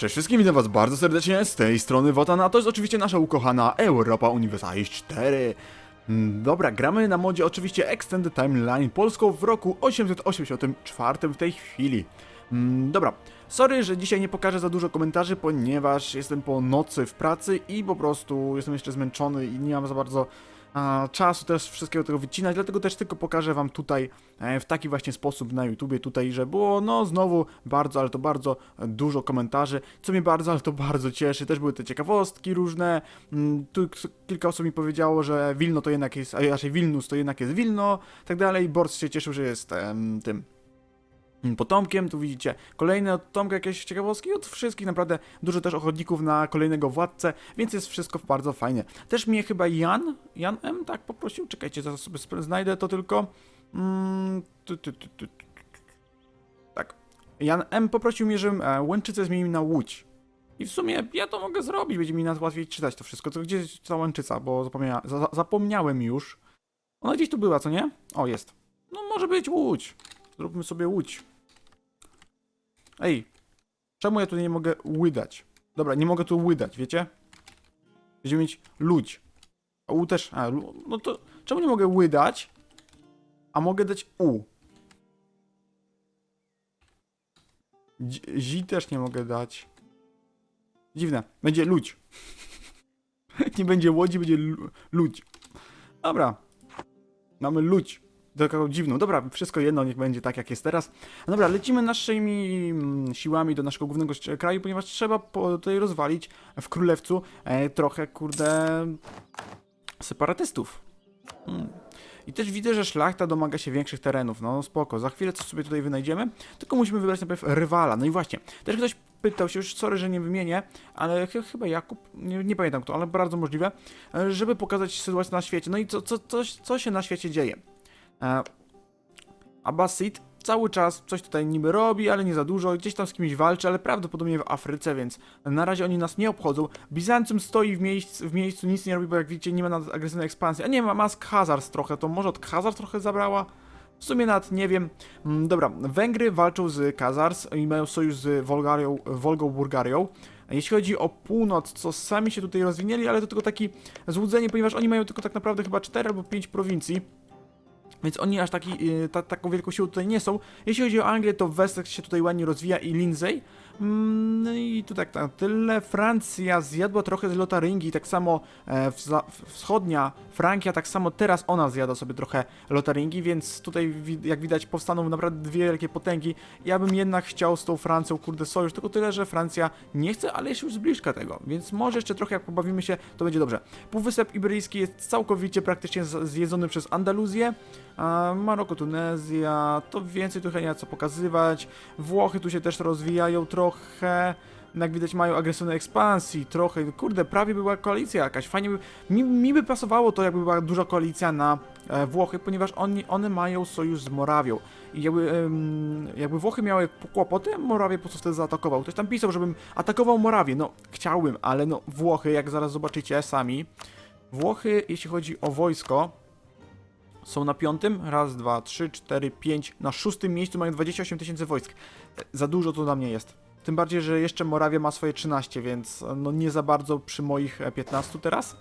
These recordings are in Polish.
Cześć wszystkim, witam was bardzo serdecznie, z tej strony Wotan, a to jest oczywiście nasza ukochana Europa Universalis 4. Mm, Dobra, gramy na modzie oczywiście Extended Timeline polską w roku 884 w tej chwili. Mm, Dobra, sorry, że dzisiaj nie pokażę za dużo komentarzy, ponieważ jestem po nocy w pracy i po prostu jestem jeszcze zmęczony i nie mam za bardzo czasu też wszystkiego tego wycinać, dlatego też tylko pokażę wam tutaj e, w taki właśnie sposób na YouTubie tutaj, że było no znowu bardzo, ale to bardzo dużo komentarzy, co mnie bardzo, ale to bardzo cieszy. Też były te ciekawostki różne. Mm, Tu kilka osób mi powiedziało, że Wilno to jednak jest, a raczej Wilnus to jednak jest Wilno, tak dalej. Borc się cieszył, że jest tym potomkiem. Tu widzicie kolejne od Tomka jakieś ciekawostki. Od wszystkich naprawdę dużo też ochotników na kolejnego władcę, więc jest wszystko bardzo fajnie. Też mnie chyba Jan, Jan M. tak poprosił. Czekajcie, zaraz sobie znajdę to tylko. Mm, tu, tu, tu, tu, tu. Tak. Jan M. poprosił mnie, żebym e, Łęczycę zmienił na Łódź. I w sumie ja to mogę zrobić, będzie mi nas łatwiej czytać to wszystko. Gdzie jest ta Łęczyca, bo zapomnia za zapomniałem już. Ona gdzieś tu była, co nie? O, jest. No może być Łódź. Zróbmy sobie Łódź. Ej, czemu ja tu nie mogę łydać? Dobra, nie mogę tu łydać, wiecie? Będziemy mieć ludź. A U też, a, no to czemu nie mogę łydać, a mogę dać U? Zi też nie mogę dać. Dziwne. Będzie ludź. nie będzie łodzi, będzie lu- ludź. Dobra. Mamy ludź. Taką dziwną. Dobra, wszystko jedno, niech będzie tak, jak jest teraz. No Dobra, lecimy naszymi mm, siłami do naszego głównego kraju, ponieważ trzeba po, tutaj rozwalić w Królewcu e, trochę, kurde, separatystów. Hmm. I też widzę, że szlachta domaga się większych terenów. No spoko, za chwilę coś sobie tutaj wynajdziemy. Tylko musimy wybrać najpierw rywala. No i właśnie, też ktoś pytał się, już sorry, że nie wymienię, ale ch chyba Jakub, nie, nie pamiętam kto, ale bardzo możliwe, e, żeby pokazać sytuację na świecie. No i co, co, coś, co się na świecie dzieje? E, Abbasid cały czas coś tutaj niby robi, ale nie za dużo, gdzieś tam z kimś walczy, ale prawdopodobnie w Afryce, więc na razie oni nas nie obchodzą. Bizancjum stoi w, miejsc, w miejscu, nic nie robi, bo jak widzicie nie ma nad agresywnej ekspansji. A nie, ma, ma z Khazars trochę, to może od Khazar trochę zabrała? W sumie nawet nie wiem. Mm, Dobra, Węgry walczą z Khazars i mają sojusz z Wolgarią, Wolgą Bulgarią. Jeśli chodzi o północ, co sami się tutaj rozwinęli, ale to tylko taki złudzenie, ponieważ oni mają tylko tak naprawdę chyba 4 albo 5 prowincji. Więc oni aż taki, y, ta, taką wielką siłą tutaj nie są. Jeśli chodzi o Anglię, to Wessex się tutaj ładnie rozwija i Lindsay. Mm, No i tu tak na tyle. Francja zjadła trochę z Lotaryngii, tak samo e, wschodnia Frankia, tak samo teraz ona zjada sobie trochę Lotaryngii, więc tutaj jak widać powstaną naprawdę dwie wielkie potęgi. Ja bym jednak chciał z tą Francją, kurde, sojusz, tylko tyle, że Francja nie chce, ale jest już z bliska tego, więc może jeszcze trochę jak pobawimy się, to będzie dobrze. Półwysep Iberyjski jest całkowicie praktycznie zjedzony przez Andaluzję, Maroko, Tunezja, to więcej trochę nie ma co pokazywać. Włochy tu się też rozwijają trochę. Jak widać mają agresywne ekspansji, trochę, kurde, prawie była koalicja jakaś, fajnie by, mi, mi by pasowało to, jakby była duża koalicja na e, Włochy, ponieważ oni, one mają sojusz z Morawią i jakby, jakby Włochy miały kłopoty, Morawię po prostu wtedy zaatakował. Ktoś tam pisał, żebym atakował Morawię, no chciałbym, ale no Włochy, jak zaraz zobaczycie sami, Włochy, jeśli chodzi o wojsko, są na piątym. Raz, dwa, trzy, cztery, pięć. Na szóstym miejscu mają 28 tysięcy wojsk. E, Za dużo to dla mnie jest. Tym bardziej, że jeszcze Morawia ma swoje 13, więc e, no nie za bardzo przy moich e, 15 teraz.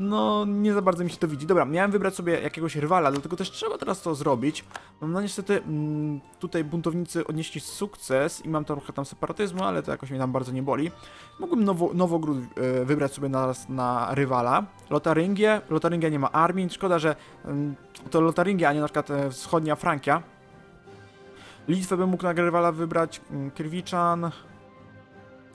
No, nie za bardzo mi się to widzi. Dobra, miałem wybrać sobie jakiegoś rywala, dlatego też trzeba teraz to zrobić. No niestety mm, tutaj buntownicy odnieśli sukces i mam trochę tam separatyzmu, ale to jakoś mnie tam bardzo nie boli. Mógłbym nowo, Nowogród e, wybrać sobie na, na rywala. Lotaryngię. Lotaryngia nie ma armii. Szkoda, że mm, to Lotaryngia, a nie na przykład e, wschodnia Frankia. Litwę bym mógł na rywala wybrać. mm, Krwiczan.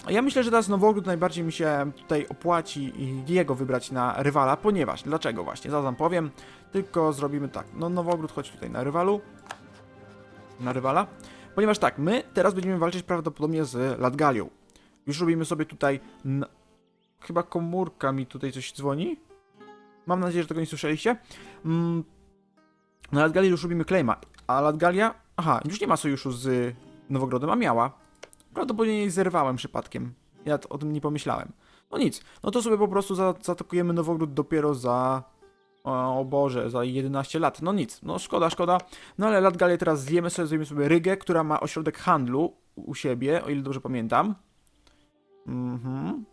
Ja myślę, że teraz Nowogród najbardziej mi się tutaj opłaci jego wybrać na rywala, ponieważ, dlaczego właśnie, zaraz wam powiem, tylko zrobimy tak, no Nowogród chodź tutaj na rywalu, na rywala, ponieważ tak, my teraz będziemy walczyć prawdopodobnie z Latgalią. Już robimy sobie tutaj, chyba komórka mi tutaj coś dzwoni, mam nadzieję, że tego nie słyszeliście, mm, na Latgalii już robimy claima, a Latgalia, aha, już nie ma sojuszu z Nowogrodem, a miała, Prawdopodobnie jej zerwałem przypadkiem. Ja o tym nie pomyślałem. No nic, no to sobie po prostu za, zaatakujemy Nowogród dopiero za... O, o Boże, za 11 lat. No nic, no szkoda, szkoda. No ale Latgalię teraz zjemy sobie, zjemy sobie Rygę, która ma ośrodek handlu u siebie, o ile dobrze pamiętam. Mhm.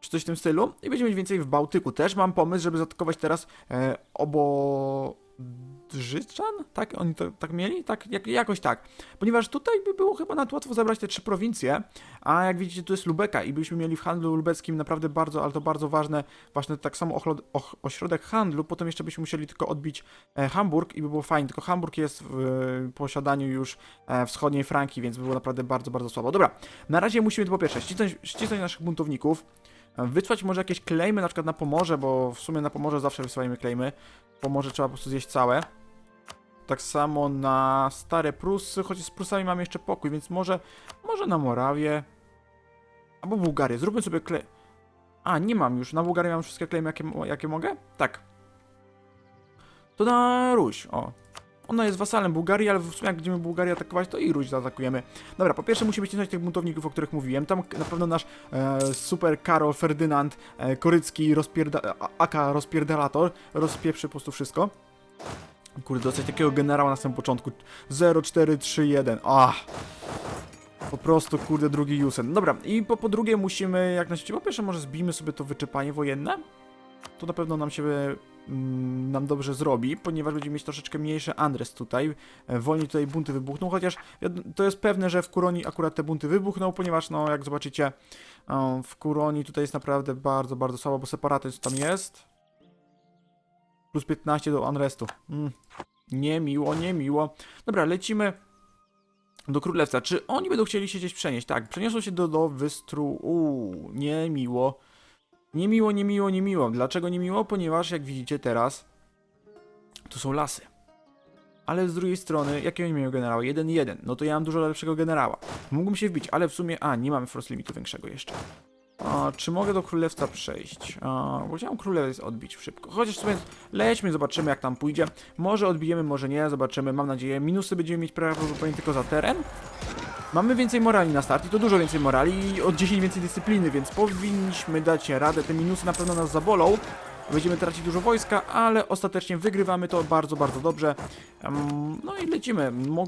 Czy coś w tym stylu. I będziemy mieć więcej w Bałtyku. Też mam pomysł, żeby zaatakować teraz e, Obodrzyczan? Tak? Oni to tak mieli? Tak, jak, jakoś tak. Ponieważ tutaj by było chyba nawet łatwo zabrać te trzy prowincje, a jak widzicie tu jest Lubeka i byśmy mieli w handlu lubeckim naprawdę bardzo, ale to bardzo ważne, właśnie tak samo och, ośrodek handlu, potem jeszcze byśmy musieli tylko odbić e, Hamburg i by było fajnie, tylko Hamburg jest w e, posiadaniu już e, wschodniej Franki, więc by było naprawdę bardzo, bardzo słabo. Dobra, na razie musimy po pierwsze ścisnąć, ścisnąć naszych buntowników, wysłać może jakieś klejmy na przykład na Pomorze, bo w sumie na Pomorze zawsze wysyłajmy klejmy. Pomorze trzeba po prostu zjeść całe. Tak samo na Stare Prusy, choć z Prusami mamy jeszcze pokój, więc może, może na Morawię. Albo Bułgarię. Zróbmy sobie klej... A, nie mam już. Na Bułgarię mam wszystkie klejmy, jakie, jakie mogę? Tak. To na Ruś, o. Ona jest wasalem Bułgarii, ale w sumie jak będziemy Bułgarię atakować, to i Ruś zaatakujemy. Dobra, po pierwsze musimy ścisnąć tych buntowników, o których mówiłem. Tam na pewno nasz e, super Karol Ferdynand e, Korycki rozpierda aka rozpierdalator rozpieprzy po prostu wszystko. Kurde, dostać takiego generała na samym początku. 0431. Ah! Po prostu, kurde, drugi Jusen. Dobra, i po, po drugie musimy, jak na po pierwsze może zbijmy sobie to wyczepanie wojenne. To na pewno nam się mm, nam dobrze zrobi, ponieważ będziemy mieć troszeczkę mniejszy Andres tutaj. E, Wolniej tutaj bunty wybuchną, chociaż to jest pewne, że w Kuroni akurat te bunty wybuchną, ponieważ no, jak zobaczycie, e, w Kuroni tutaj jest naprawdę bardzo, bardzo słabo, bo separatyzm tam jest. Plus 15 do Unrestu. Mm. Niemiło, niemiło. Dobra, lecimy do Królewca. Czy oni będą chcieli się gdzieś przenieść? Tak, przeniosą się do, do Wystru... Uuu, niemiło. Niemiło, niemiło, niemiło. Dlaczego niemiło? Ponieważ, jak widzicie teraz, tu są lasy. Ale z drugiej strony, jakiego nie mają generała? 1-1. No to ja mam dużo lepszego generała. Mógłbym się wbić, ale w sumie... A, nie mamy force limitu większego jeszcze. A, czy mogę do królewca przejść? A, bo chciałem królewiec odbić szybko. Chociaż sobie lećmy, zobaczymy jak tam pójdzie. Może odbijemy, może nie, zobaczymy, mam nadzieję. Minusy będziemy mieć prawdopodobnie tylko za teren. Mamy więcej morali na start i to dużo więcej morali i od 10 więcej dyscypliny, więc powinniśmy dać radę. Te minusy na pewno nas zabolą. Będziemy tracić dużo wojska, ale ostatecznie wygrywamy to bardzo, bardzo dobrze. No i lecimy. Mo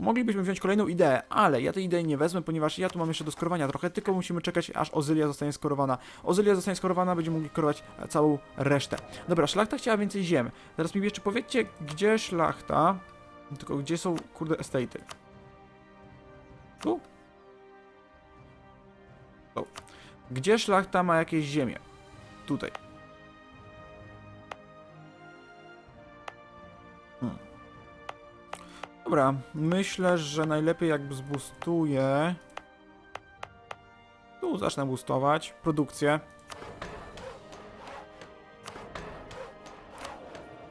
moglibyśmy wziąć kolejną ideę, ale ja tej idei nie wezmę, ponieważ ja tu mam jeszcze do skorowania trochę, tylko musimy czekać, aż Ozylia zostanie skorowana. Ozylia zostanie skorowana, będziemy mogli korować e, całą resztę. Dobra, szlachta chciała więcej ziem. Teraz mi jeszcze powiedzcie, gdzie szlachta, tylko gdzie są, kurde, estate'y. Tu? Tu. Gdzie szlachta ma jakieś ziemię? Tutaj. Hmm. Dobra, myślę, że najlepiej jakby zbustuję. Tu zacznę boostować produkcję.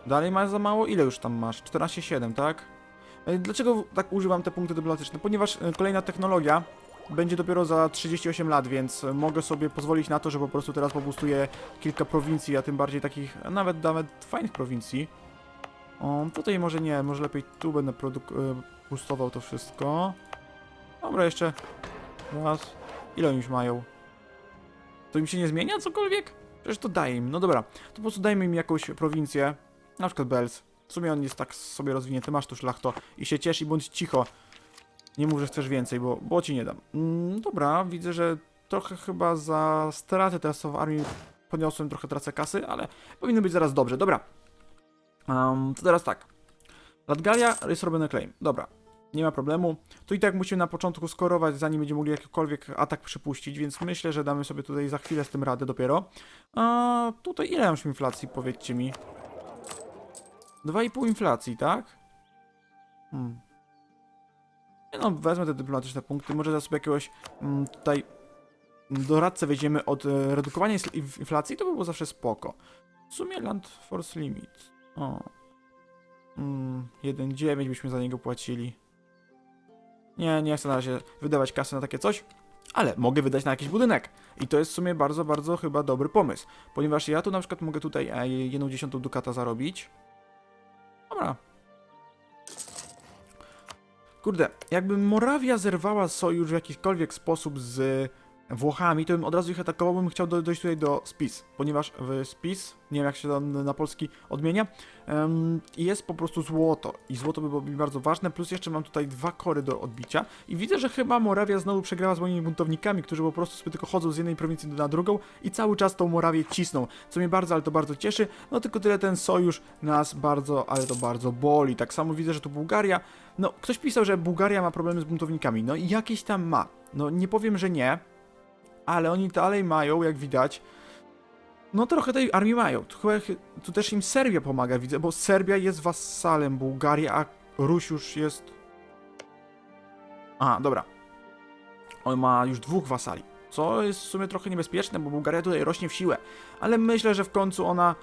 Dalej masz za mało? Ile już tam masz? 14,7, tak? E, Dlaczego tak używam te punkty dyplomatyczne? Ponieważ e, kolejna technologia będzie dopiero za 38 lat, więc e, mogę sobie pozwolić na to, że po prostu teraz pobustuję kilka prowincji, a tym bardziej takich, a nawet, nawet fajnych prowincji. O, tutaj może nie, może lepiej tu będę e, boostował to wszystko. Dobra, jeszcze raz. Ile oni już mają? To im się nie zmienia cokolwiek? Przecież to daje im. No dobra, to po prostu dajmy im jakąś prowincję. Na przykład Bells. W sumie on jest tak sobie rozwinięty, masz tu szlachto i się ciesz i bądź cicho. Nie mów, że chcesz więcej, bo, bo ci nie dam. Mm, dobra, widzę, że trochę chyba za straty teraz w armii podniosłem, trochę tracę kasy, ale powinno być zaraz dobrze. Dobra. Um, to teraz tak. Latgalia jest robiony claim. Dobra. Nie ma problemu. To i tak musimy na początku skorować, zanim będziemy mogli jakikolwiek atak przypuścić, więc myślę, że damy sobie tutaj za chwilę z tym radę dopiero. A tutaj ile mam inflacji, powiedzcie mi? 2,5 inflacji, tak? Hmm. No, wezmę te dyplomatyczne punkty, może za sobie jakiegoś mm, tutaj doradcę weźmiemy od e, redukowania inflacji, to by było zawsze spoko. W sumie Land Force Limit. O. Mm, 1,9 byśmy za niego płacili. Nie, nie chcę na razie wydawać kasy na takie coś, ale mogę wydać na jakiś budynek. I to jest w sumie bardzo, bardzo chyba dobry pomysł, ponieważ ja tu na przykład mogę tutaj e, jedną dziesiątą dukata zarobić. Dobra. Kurde, jakby Morawia zerwała sojusz w jakikolwiek sposób z Włochami, to bym od razu ich atakował, bym chciał do, dojść tutaj do Spis, ponieważ w Spis, nie wiem jak się to na polski odmienia, em, jest po prostu złoto i złoto by było mi bardzo ważne, plus jeszcze mam tutaj dwa kory do odbicia i widzę, że chyba Morawia znowu przegrała z moimi buntownikami, którzy po prostu sobie tylko chodzą z jednej prowincji na drugą i cały czas tą Morawię cisną, co mnie bardzo, ale to bardzo cieszy, no tylko tyle ten sojusz nas bardzo, ale to bardzo boli, tak samo widzę, że tu Bułgaria, no ktoś pisał, że Bułgaria ma problemy z buntownikami, no i jakieś tam ma, no nie powiem, że nie, ale oni dalej mają, jak widać, no trochę tej armii mają. Tu, też im Serbia pomaga, widzę, bo Serbia jest wasalem Bułgarii, a Ruś już jest... A, dobra. On ma już dwóch wasali, co jest w sumie trochę niebezpieczne, bo Bułgaria tutaj rośnie w siłę. Ale myślę, że w końcu ona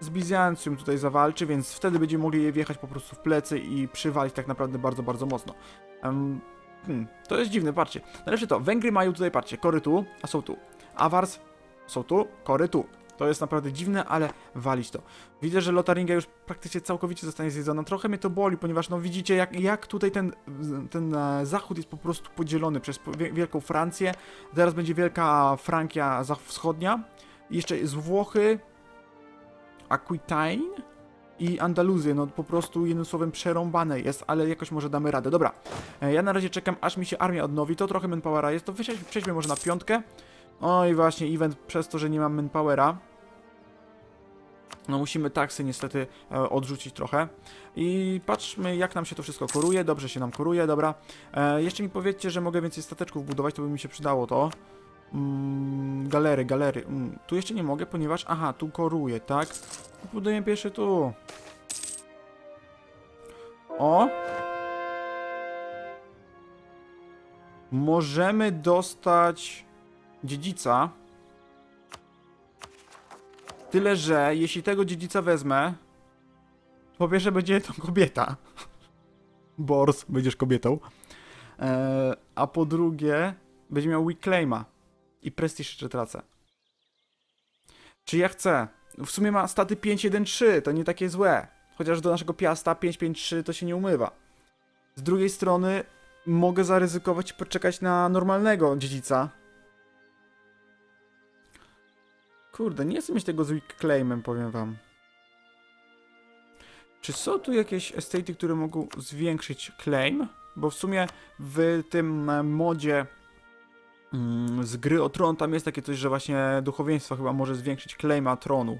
z Bizancjum tutaj zawalczy, więc wtedy będziemy mogli jej wjechać po prostu w plecy i przywalić tak naprawdę bardzo, bardzo mocno. Em, Hmm, to jest dziwne, patrzcie. Najlepsze to, Węgry mają tutaj, patrzcie, kory tu, a są tu. Awars są tu, kory tu. To jest naprawdę dziwne, ale walić to. Widzę, że Lotaringia już praktycznie całkowicie zostanie zjedzona. Trochę mnie to boli, ponieważ no widzicie, jak, jak tutaj ten, ten e, zachód jest po prostu podzielony przez Wielką Francję. Teraz będzie Wielka Frankia wschodnia. Jeszcze jest Włochy, Aquitaine i Andaluzję. No po prostu jednym słowem przerąbane jest, ale jakoś może damy radę. Dobra, E, Ja na razie czekam, aż mi się armia odnowi. To trochę manpowera jest. To przejdźmy może na piątkę. O i właśnie, event przez to, że nie mam manpowera. No musimy taksy niestety e, odrzucić trochę. I patrzmy, jak nam się to wszystko koruje. Dobrze się nam koruje, dobra. E, jeszcze mi powiedzcie, że mogę więcej stateczków budować, to by mi się przydało to. Mm, galery, galery. Mm, tu jeszcze nie mogę, ponieważ... Aha, tu koruję, tak? Buduję pierwszy tu. O! możemy dostać dziedzica. Tyle, że jeśli tego dziedzica wezmę, to po pierwsze będzie to kobieta. Bors, będziesz kobietą. Eee, a po drugie, będzie miał weak claima. I prestiż jeszcze tracę. Czy ja chcę? W sumie ma staty 5-1-3, to nie takie złe. Chociaż do naszego piasta 5-5-3 to się nie umywa. Z drugiej strony, mogę zaryzykować i poczekać na normalnego dziedzica. Kurde, nie chcę mieć tego z weak claimem, powiem wam. Czy są tu jakieś estaty, które mogą zwiększyć claim? Bo w sumie w tym modzie z gry o tron tam jest takie coś, że właśnie duchowieństwo chyba może zwiększyć claima tronu.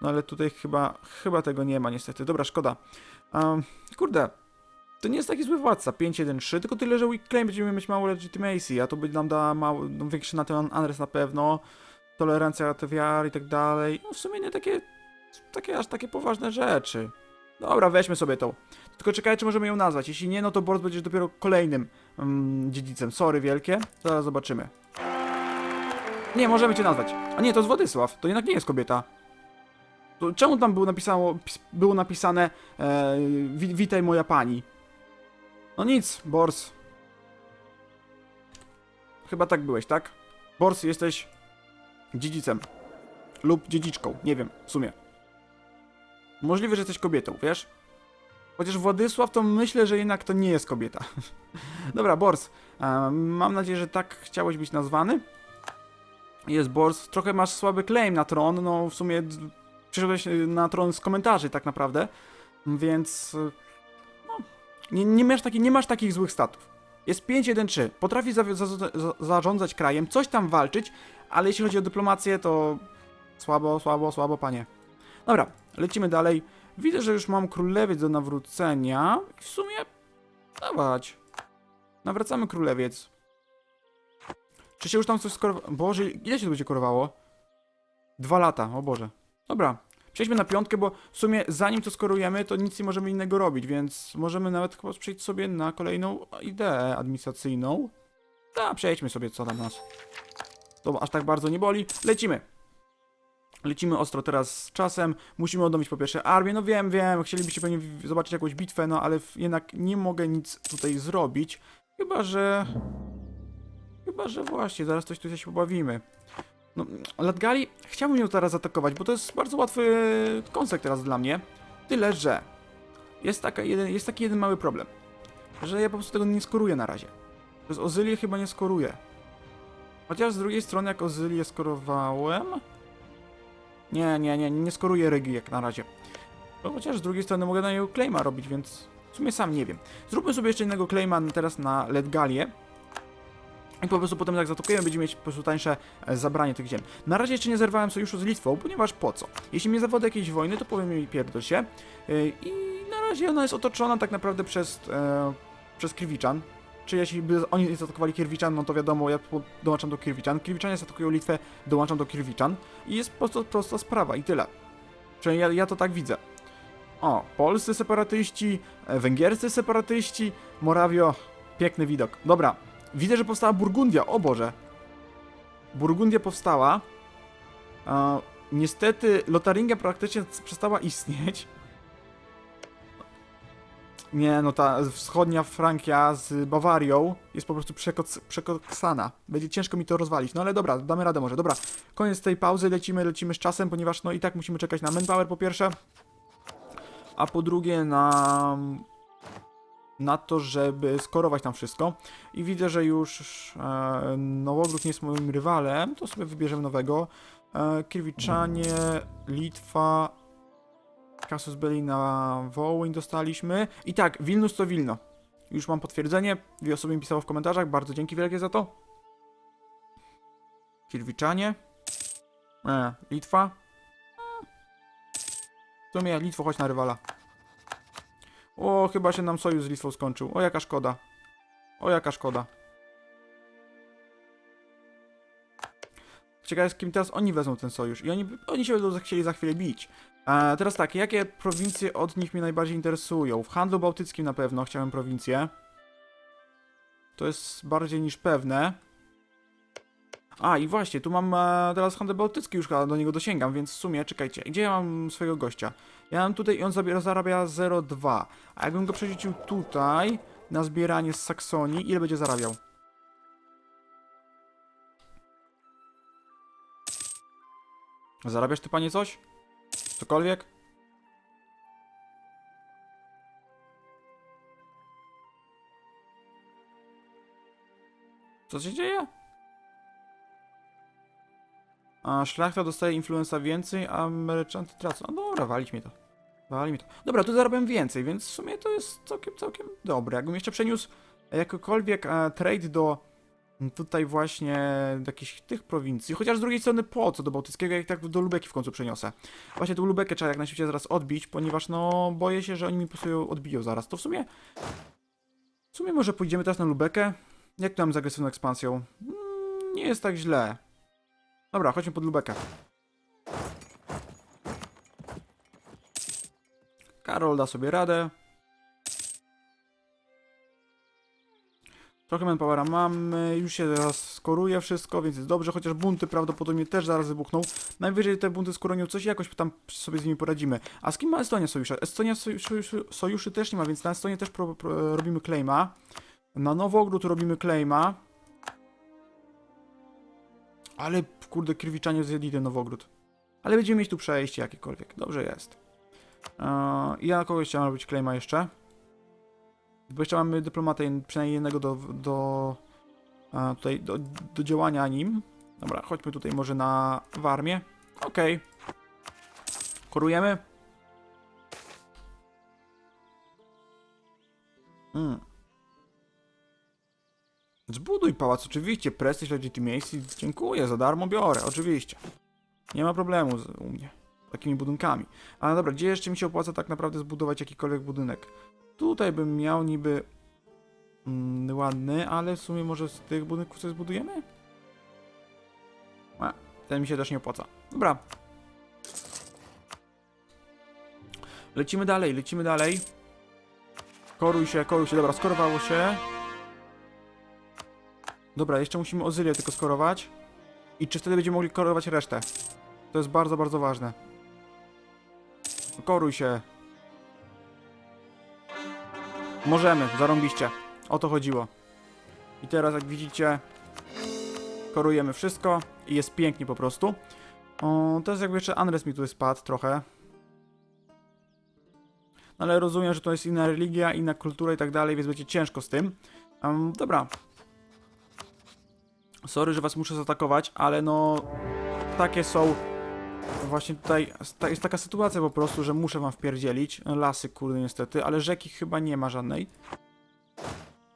No ale tutaj chyba, chyba tego nie ma niestety. Dobra, szkoda. Um, kurde, to nie jest taki zły władca, 5-1-3, tylko tyle, że weak claim będziemy mieć mało legitimacy, a to by nam da mało, no, większy na ten unrest na pewno, tolerancja TVR i tak dalej. No w sumie nie takie, takie aż takie poważne rzeczy. Dobra, weźmy sobie tą. Tylko czekaj, czy możemy ją nazwać. Jeśli nie, no to Boros będziesz dopiero kolejnym mm, dziedzicem. Sorry wielkie. Zaraz zobaczymy. Nie, możemy cię nazwać. A nie, to jest Władysław. To jednak nie jest kobieta. To czemu tam było, napisało, pis- było napisane e, wi witaj moja pani? No nic, Bors. Chyba tak byłeś, tak? Bors, jesteś dziedzicem. Lub dziedziczką, nie wiem, w sumie. Możliwe, że jesteś kobietą, wiesz? Chociaż Władysław to myślę, że jednak to nie jest kobieta. Dobra, Bors. mam nadzieję, że tak chciałeś być nazwany. Jest Bors. Trochę masz słaby claim na tron, no w sumie przyszedłeś e, na tron z komentarzy tak naprawdę. Więc e, nie, nie, masz taki, nie masz takich złych statów. Jest 5-1-3. Potrafi za, za, za, zarządzać krajem, coś tam walczyć, ale jeśli chodzi o dyplomację, to słabo, słabo, słabo, panie. Dobra, lecimy dalej. Widzę, że już mam królewiec do nawrócenia. I w sumie dawać. Nawracamy królewiec. Czy się już tam coś skorowało? Boże, ile się to będzie korowało? Dwa lata, o Boże. Dobra, Przejdźmy na piątkę, bo w sumie zanim to skorujemy, to nic nie możemy innego robić, więc możemy nawet chyba przejść sobie na kolejną ideę administracyjną. Da, przejdźmy sobie co tam nas. To aż tak bardzo nie boli. Lecimy. Lecimy ostro teraz z czasem. Musimy odnowić po pierwsze armię. No wiem, wiem, chcielibyście pewnie zobaczyć jakąś bitwę, no ale jednak nie mogę nic tutaj zrobić. Chyba, że... Chyba, że właśnie, zaraz coś tutaj się pobawimy. No, Latgali chciałbym ją teraz atakować, bo to jest bardzo łatwy koncept teraz dla mnie. Tyle, że jest, taka jeden, jest taki jeden mały problem. Że ja po prostu tego nie skoruję na razie. Przez Ozylię chyba nie skoruję. Chociaż z drugiej strony, jak Ozylię skorowałem... Nie, nie, nie, nie skoruję Rygi jak na razie. Bo chociaż z drugiej strony mogę na niego claima robić, więc w sumie sam nie wiem. Zróbmy sobie jeszcze innego claima teraz na Letgalię. I po prostu potem jak zatokujemy, będziemy mieć po prostu tańsze e, zabranie tych ziem. Na razie jeszcze nie zerwałem sojuszu z Litwą, ponieważ po co? Jeśli mnie zawodzę jakiejś wojny, to powiem jej pierdol się. Yy, I na razie ona jest otoczona tak naprawdę przez, e, przez Kirwiczan. Czy jeśli by oni zaatakowali Kirwiczan, no to wiadomo, ja dołączam do Kirwiczan. Kirwiczanie zaatakują Litwę, dołączam do Kirwiczan. I jest po prostu prosta sprawa i tyle. Przynajmniej ja, ja to tak widzę. O, polscy separatyści, e, węgierscy separatyści, Morawio, piękny widok. Dobra, widzę, że powstała Burgundia, o Boże. Burgundia powstała. E, niestety Lotaringia praktycznie przestała istnieć. Nie, no ta wschodnia Frankia z Bawarią jest po prostu przekoc, przekoksana. Będzie ciężko mi to rozwalić, no ale dobra, damy radę może. Dobra, koniec tej pauzy, lecimy, lecimy z czasem, ponieważ no i tak musimy czekać na manpower po pierwsze, a po drugie na na to, żeby skorować tam wszystko. I widzę, że już e, Nowogród nie jest moim rywalem, to sobie wybierzemy nowego. E, Kirwiczanie, Litwa, Casus Belli na Wołyń dostaliśmy. I tak, Wilnus to Wilno. Już mam potwierdzenie. Dwie osoby mi pisało w komentarzach. Bardzo dzięki wielkie za to. Kirwiczanie. E, Litwa. W sumie Litwo, chodź na rywala. O, chyba się nam sojusz z Litwą skończył. O, jaka szkoda. O, jaka szkoda. Ciekawe, z kim teraz oni wezmą ten sojusz. I oni, oni się będą chcieli za chwilę bić. E, teraz tak, jakie prowincje od nich mnie najbardziej interesują? W handlu bałtyckim na pewno chciałem prowincję. To jest bardziej niż pewne. A, i właśnie, tu mam e, teraz handel bałtycki, już do niego dosięgam, więc w sumie, czekajcie, gdzie ja mam swojego gościa? Ja mam tutaj i on zabiera, zarabia 0,2. A jakbym go przerzucił tutaj, na zbieranie z Saksonii, ile będzie zarabiał? Zarabiasz ty, panie, coś? Cokolwiek? Co się dzieje? A szlachta dostaje influenza więcej, a merchanty tracą. No dobra, walić mi to. Wali mi to. Dobra, tu zarabiam więcej, więc w sumie to jest całkiem, całkiem dobre. Jakbym jeszcze przeniósł jakokolwiek e, trade do tutaj właśnie jakichś tych prowincji, chociaż z drugiej strony po co do Bałtyckiego, jak tak do Lubeki w końcu przeniosę. Właśnie tą Lubekę trzeba jak najszybciej zaraz odbić, ponieważ no boję się, że oni mi po prostu ją odbiją zaraz. To w sumie w sumie może pójdziemy teraz na Lubekę. Jak tam z agresywną ekspansją? Mm, nie jest tak źle. Dobra, chodźmy pod Lubekę. Karol da sobie radę. Trochę manpowera mamy, już się zaraz skoruje wszystko, więc jest dobrze, chociaż bunty prawdopodobnie też zaraz wybuchną. Najwyżej te bunty skoronią coś, jakoś tam sobie z nimi poradzimy. A z kim ma Estonia sojusze? Estonia sojuszy, sojuszy też nie ma, więc na Estonię też pro, pro, robimy claima. Na Nowogród robimy claima. Ale kurde, krwiczanie zjedli ten Nowogród. Ale będziemy mieć tu przejście jakiekolwiek. Dobrze jest. Eee, ja na kogoś chciałem robić claima jeszcze. Bo jeszcze mamy dyplomatę, przynajmniej jednego do, do, e, tutaj, do, do działania nim. Dobra, chodźmy tutaj może na Warmię. Okej. Korujemy. Mm. Zbuduj pałac, oczywiście. Prestiż Legitimacy. Dziękuję, za darmo biorę, oczywiście. Nie ma problemu z, u mnie. Takimi budynkami. Ale dobra, gdzie jeszcze mi się opłaca tak naprawdę zbudować jakikolwiek budynek? Tutaj bym miał niby mm, ładny, ale w sumie może z tych budynków coś zbudujemy? A, ten mi się też nie opłaca. Dobra. Lecimy dalej, lecimy dalej. Koruj się, koruj się. Dobra, skorowało się. Dobra, jeszcze musimy Ozylię tylko skorować. I czy wtedy będziemy mogli korować resztę? To jest bardzo, bardzo ważne. Koruj się. Możemy, zarąbiście. O to chodziło. I teraz, jak widzicie, korujemy wszystko i jest pięknie po prostu. O, to jest jakby jeszcze Andres mi tu spadł trochę. No, ale rozumiem, że to jest inna religia, inna kultura i tak dalej, więc będzie ciężko z tym. Em, dobra. Sorry, że was muszę zaatakować, ale no... Takie są... Właśnie tutaj ta- jest taka sytuacja po prostu, że muszę wam wpierdzielić. Lasy, kurde, niestety, ale rzeki chyba nie ma żadnej.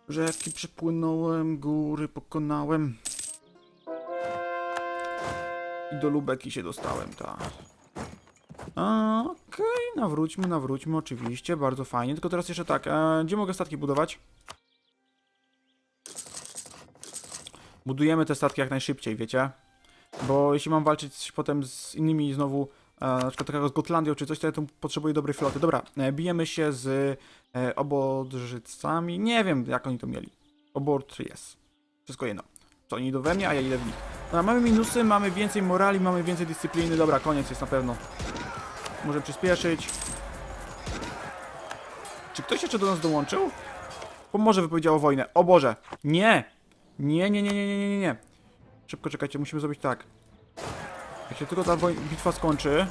Rzeki przepłynąłem, góry pokonałem. I do Lubeki się dostałem, tak. Okej, nawróćmy, nawróćmy, oczywiście, bardzo fajnie. Tylko teraz jeszcze tak, e, gdzie mogę statki budować? Budujemy te statki jak najszybciej, wiecie? Bo jeśli mam walczyć potem z innymi znowu, e, na przykład takiego z Gotlandią czy coś, to ja tu potrzebuję dobrej floty. Dobra, e, bijemy się z e, obodrzycami. Nie wiem, jak oni to mieli. Obord jest. Wszystko jedno. Co oni idą we mnie, a ja idę w nich. Dobra, mamy minusy, mamy więcej morali, mamy więcej dyscypliny. Dobra, koniec jest na pewno. Możemy przyspieszyć. Czy ktoś jeszcze do nas dołączył? Pomorze wypowiedziało wojnę. O Boże! Nie! Nie, nie, nie, nie, nie, nie, nie. Szybko czekajcie, musimy zrobić tak. Jak się tylko ta bitwa skończy.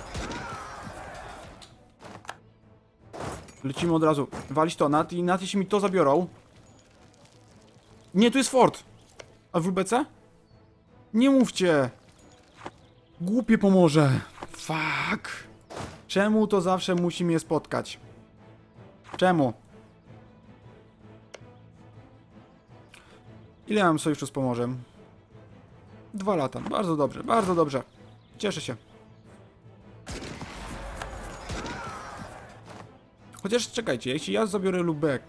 Lecimy od razu. Walić to. Nat, i Nat, jeśli mi to zabiorą. Nie, tu jest fort. A w WBC? Nie mówcie. Głupie pomorze. Fuck. Czemu to zawsze musi mnie spotkać? Czemu? Ile mam sojuszu z Pomorzem? Dwa lata. Bardzo dobrze, bardzo dobrze. Cieszę się. Chociaż czekajcie, jeśli ja zabiorę Lubek...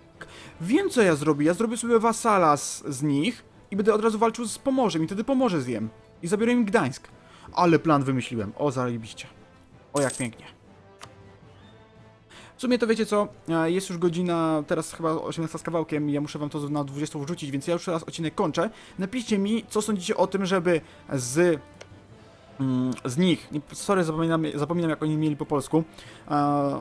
Wiem co ja zrobię. Ja zrobię sobie wasala z, z nich i będę od razu walczył z Pomorzem i wtedy Pomorze zjem. I zabiorę im Gdańsk. Ale plan wymyśliłem. O, zajebiście. O, jak pięknie. W sumie to wiecie co, e, jest już godzina, teraz chyba 18 z kawałkiem ja muszę wam to na 20 wrzucić, więc ja już teraz odcinek kończę. Napiszcie mi, co sądzicie o tym, żeby z... mm, Z nich, sorry, zapominam, zapominam jak oni mieli po polsku, e,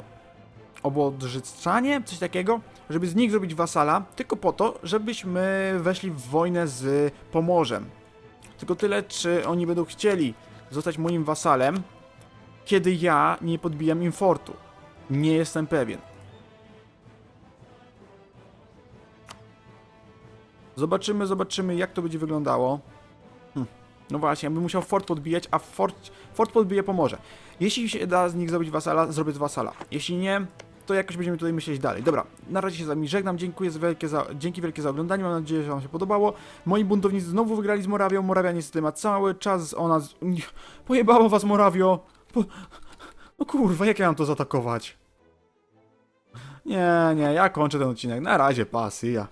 coś takiego, żeby z nich zrobić wasala, tylko po to, żebyśmy weszli w wojnę z Pomorzem. Tylko tyle, czy oni będą chcieli zostać moim wasalem, kiedy ja nie podbijam im fortu. Nie jestem pewien. Zobaczymy, zobaczymy, jak to będzie wyglądało. Hm. No właśnie, ja bym musiał fort podbijać, a fort, fort podbije pomoże. Jeśli się da z nich zrobić wasala, zrobię z wasala. Jeśli nie, to jakoś będziemy tutaj myśleć dalej. Dobra, na razie się z wami żegnam, dziękuję wielkie za, dzięki wielkie za oglądanie, mam nadzieję, że wam się podobało. Moi buntownicy znowu wygrali z Morawią, Morawia niestety ma cały czas o nas... Pojebało was Morawio! Po... No kurwa, jak ja mam to zaatakować? Nie, nie, ja kończę ten odcinek. Na razie, pasja.